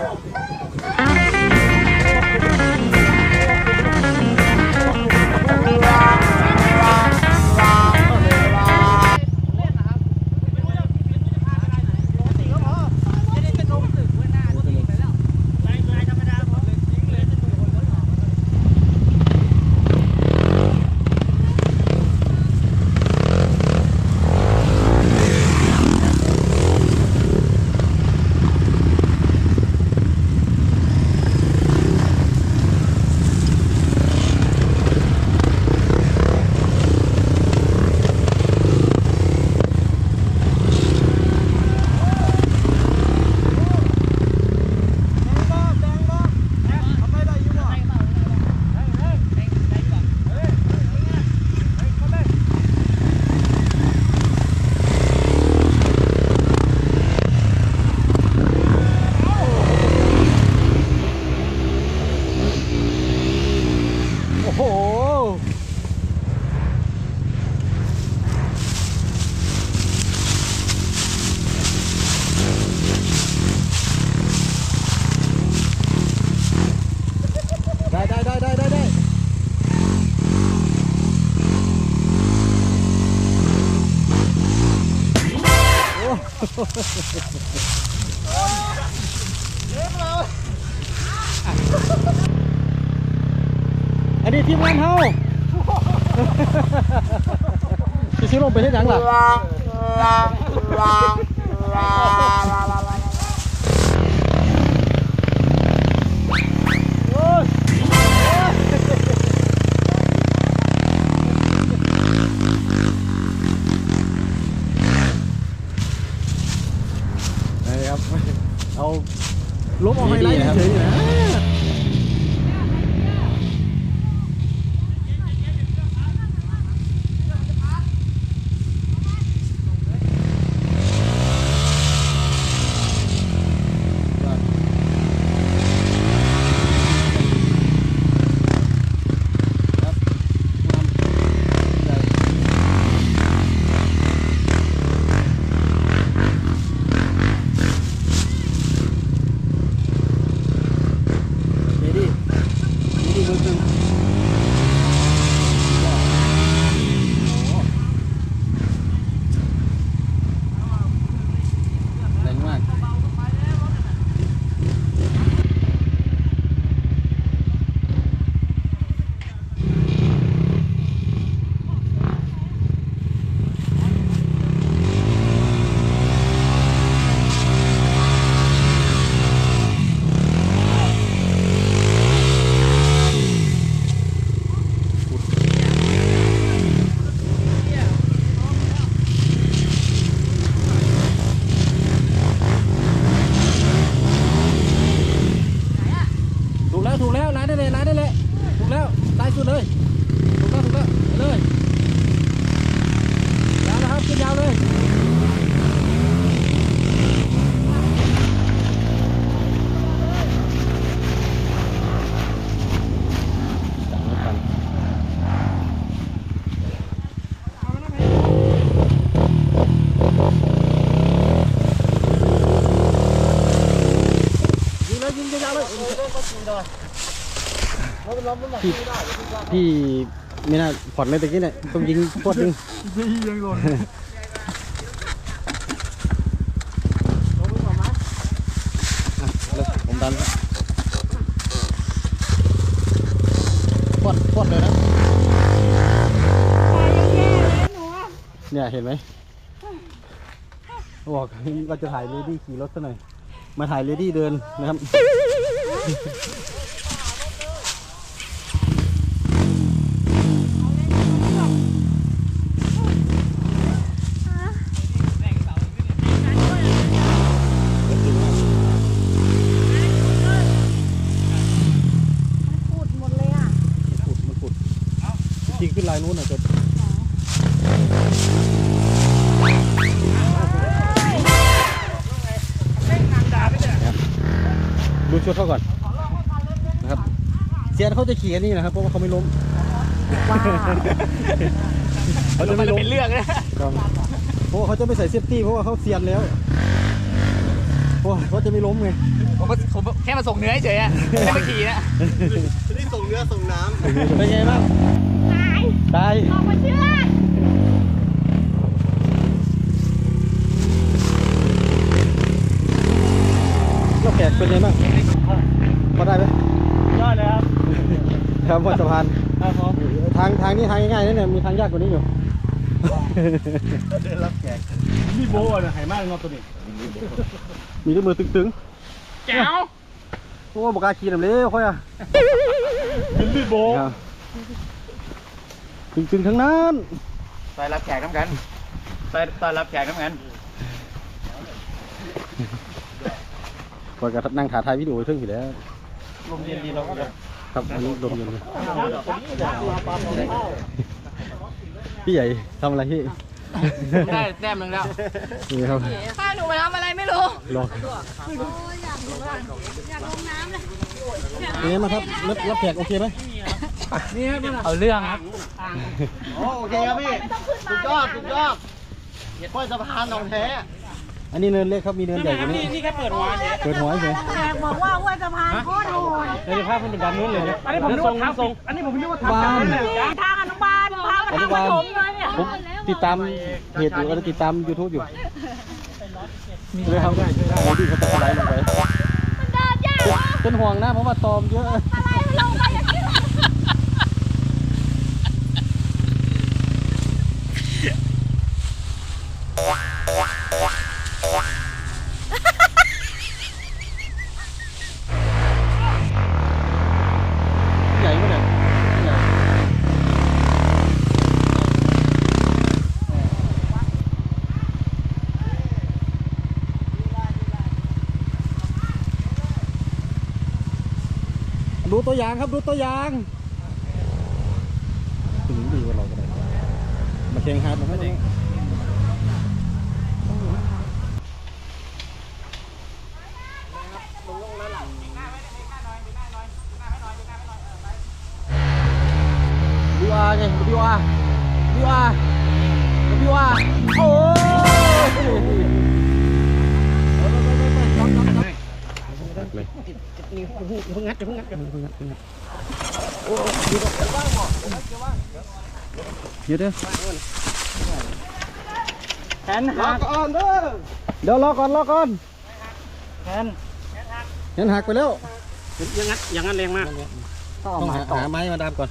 Oh. อันนี้ทีมงานเฮาจะซื้อลงไปที่หนังล่ะ พี่พี่ไม่น่าผ่อนเลยตะกี้เนี่ยต้องยิงพวดนึงยังหล่นอ่ยผมดันพวดพวดเลยนะเนี่ยเห็นไหมบอกว่าจะถ่ายเลดี้ขี่รถซะหน่อย มาถ่ายเลดี้เดินนะครับ พูดหมดเลยอะ ขุดมันขุดจริงขึ้นลายนู้นอะจะดูชุดเขาก่อนนะครับเซียนเขาจะขี่อันนี้นะครับเพราะว่าเขาไม่ล้มว้าวเขาจะไม่ล้มเป็นเรื่องนะครับเพราะว่าเขาจะไม่ใส่เซฟตี้เพราะว่าเขาเซียนแล้วเพราะว่าเขาจะไม่ล้มไงผมก็ผมแค่มาส่งเนื้อเฉยๆอะไม่ได้มาขี่นะ นี่ส่งเนื้อส่งน้เป็นไงบ้าง ตายตายออกมาเชื่อดก็แขกเป็นไงบ้างพอได้ไหมยอดเลยครับ ครับบนสะพาน ครับผมทางทางนี้ทางง่ายๆนะเนี่ยมีทางยากกว่านี้อยู่นี่โบ้อะหายมากงอตัวนี้ มีด้วยมือตึงแจ๋วๆโอ้บอกกล้าขี่หน่อยเลยค่อยอะเป็นพี่โบ้ครับ ตึงๆทั้งนั้นตายรับแขกน้ำกันตายตายรับแขกน้ำกันก่อนกับนั่งถ่ายทายวิดีโอไว้เพิ่งอยู่แล้วลมเย็นดีเราก็ครับอันนี้ลมเย็นเลยพี่ใหญ่ทำอะไรพี่ได้แต้มหนึ่งแล้วนี่ครับข้าหนูมาทำอะไรไม่รู้รออยากลงน้ำเลยเป็นไงบ้างครับรับรับแขกโอเคไหม นี่ครับเอาเรื่องครับโอเคครับพี่สุดยอดสุดยอดห้อยสะพานหนองแท้อันนี้เนินเล็กครับมีเนินใหญ่กว่านี้นี่แค่เปิดหัวเฉยเปิดหัวเฉยบอกว่าว่าสะพานโคตรโหดเดี๋ยภาพมันเป็นดันนู้นเลยอันนี้ผมนึกว่าทางทรงอันนี้ผมนึกว่าทางบ้านทางอนุบาลทางปฐมเลยเนี่ยผมติดตามเพจอยู่แล้วติดตาม YouTube อยู่เลยครับโอ้ดีเขาจะอะไรลงไปมันเดินยากวะเป็นห่วงนะเพราะว่าตอมเยอะอะไรมันลงไปอย่างนี้ ใหญ่ไหมเนี่ยใหญ่ดูตัว อย่างครับดูตัวอย่างถึงดีกว่าเราก็ได้มาแข่งฮาร์ดมาไม่จริงดูอาไงดูอาดูอาดูอาโอ้ ยเดี๋ยวเดี๋ยวแขนรอหักก่อนเด้อเดี๋ยวรอก่อนรอก่อนแขนเห็นหักไปแล้วอย่างนั้นอย่างนั้นแรงมากต้องหาหาไม้มาดามก่อน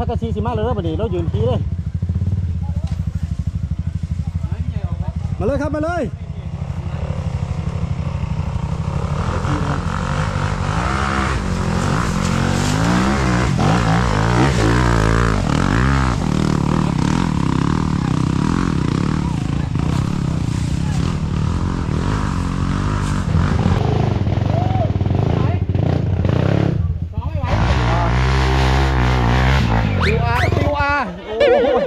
พักกะซีสิมาเลยบัดนี้เรายืนทีเลย มาเลยครับ มาเลย ปิวอาปิวอาโอ้ย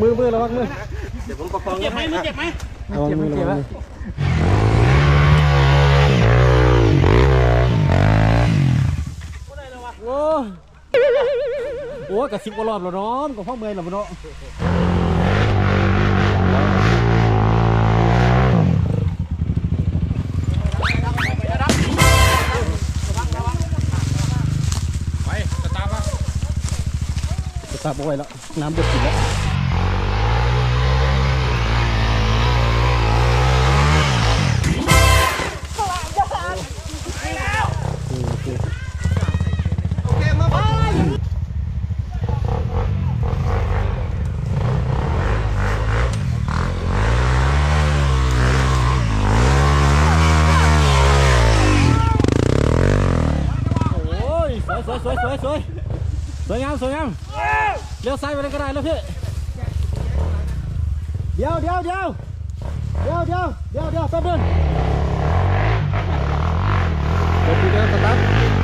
มือมือระ วังมือเดี๋ยวผมประคองเจ็บไหมมึงเจ็บไหมระวังมือระวังมือโอ้โอ้ยกระสิบกว่ารอบแล้วเนาะมันก็พ่อเมย์แล้วเนาะจะตาบเอาไว้แล้ว น้ำเดือดกินแล้ว สวยงามเลี้ยวซ้ายไปเลยก็ได้แล้วพี่เดี๋ยวเดี๋ยวเดี๋ยวเดี๋ยวเดี๋ยวเดี๋ยวเดี๋ยวแป๊บนึงเดี๋ยวพี่เดินสตาร์ท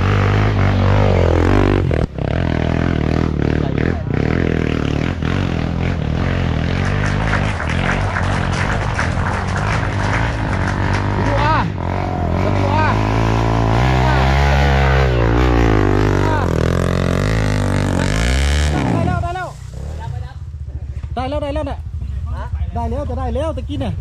ตะกี้เนี่ย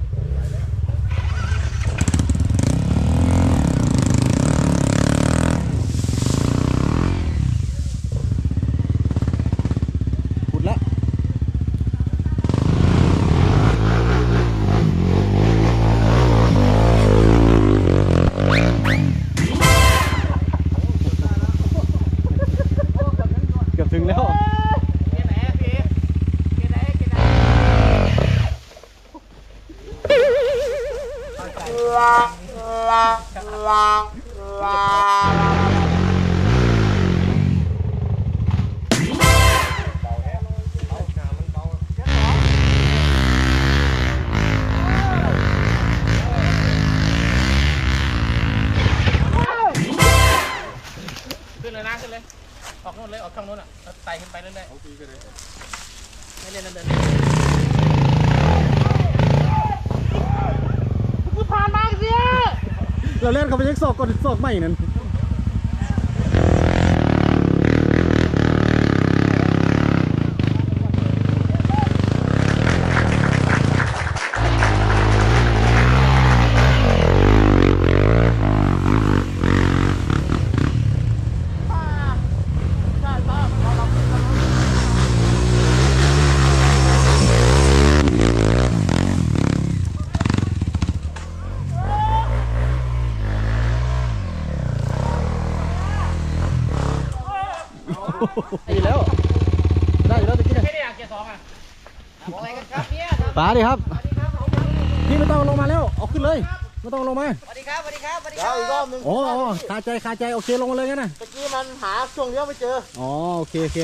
เรื่อยๆไม่เล่นนั่นเดินเราเล่นเขาไปยังศอกก่อนศอกใหม่นั่น ม่ต้องลงมาแล้วเอาขึ้นเลยไม่ต้องลงมาสวัสดีครับสวัสดีครับสวัสดีครับเดี๋ยวอีกรอบหนึงโอ้โอ้คาใจคาใจโอเคลงมาเลยงั้นนะตะกี้มันหาช่วงเลี้ยวไม่เจอ อ๋อโอเคโอเค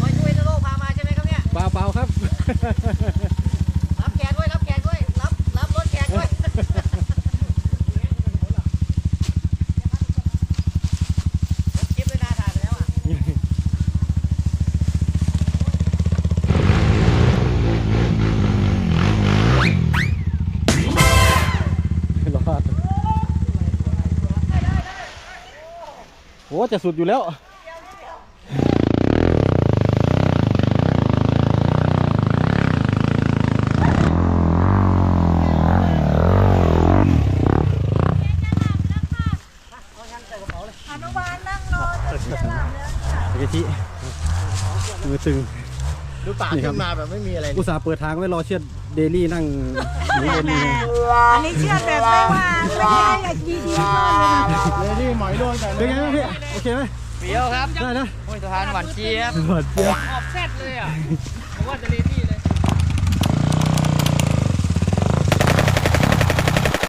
คอยช่วยนะลูกพามาใช่ไหมครับเนี่ย เปล่าเปล่าครับรับแขกด้วยรับแขกด้วยรับรับรถแขกด้วยคลิปด้วยนะถ่ายไปแล้วอะ รอดโอ้ จะสุดอยู่แล้วอนุบาลนั่งรอจะเชียร์หลับแล้วตะกี้ที่มือตึง ดูป่านี่ครับขึ้นมาแบบไม่มีอะไรอุตส่าห์เปิดทางไว้รอเชียด เดลี่นั่งหมูบนนี่ไงอันนี้เชื่อแบบไม่ว่า ไม่ได้อยากดีๆมากเลยนะเลยนี่หมอยโดนกันเป็นไงบ้างพี่ โอเคไหมเปรี้ยวครับ ได้นะโอ้ยสะพานหวานเจี๊ยบหวานเจี๊ยบขอบแซ่ดเลยอะผมว่าจะเลดี้เลย